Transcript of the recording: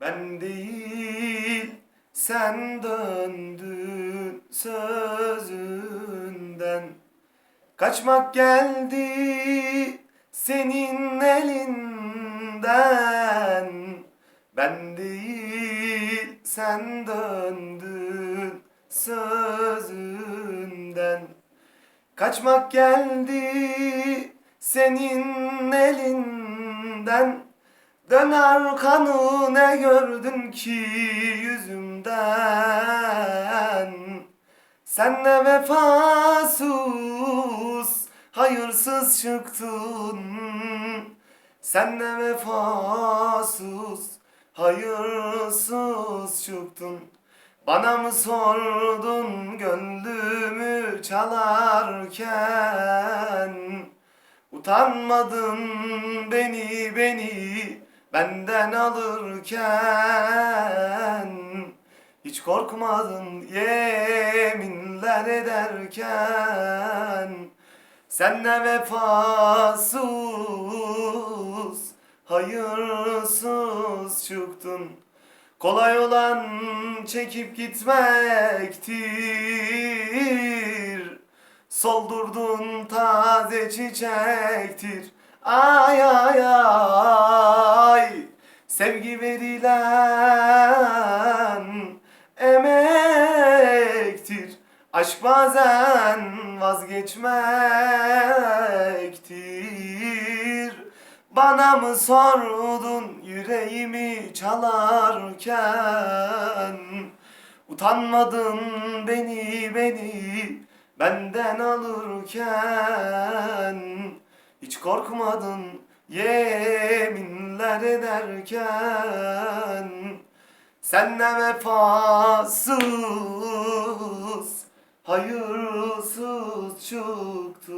Ben değil sen döndün sözünden. Kaçmak geldi senin elinden. Ben değil sen döndün sözünden. Kaçmak geldi senin elinden Dön arkanı ne gördün ki yüzümden? Sen ne vefasız hayırsız çıktın. Sen ne vefasız hayırsız çıktın. Bana mı sordun gönlümü çalarken? Utanmadın beni beni benden alırken Hiç korkmadın yeminler ederken. Sen ne vefasız hayırsız çıktın. Kolay olan çekip gitmektir. Soldurdun taze çiçektir. Ay ay ay Aşk bazen vazgeçmektir. Bana mı sordun yüreğimi çalarken? Utanmadın beni beni benden alırken? Hiç korkmadın yeminler ederken? Sen ne vefasız hayırsız çıktı.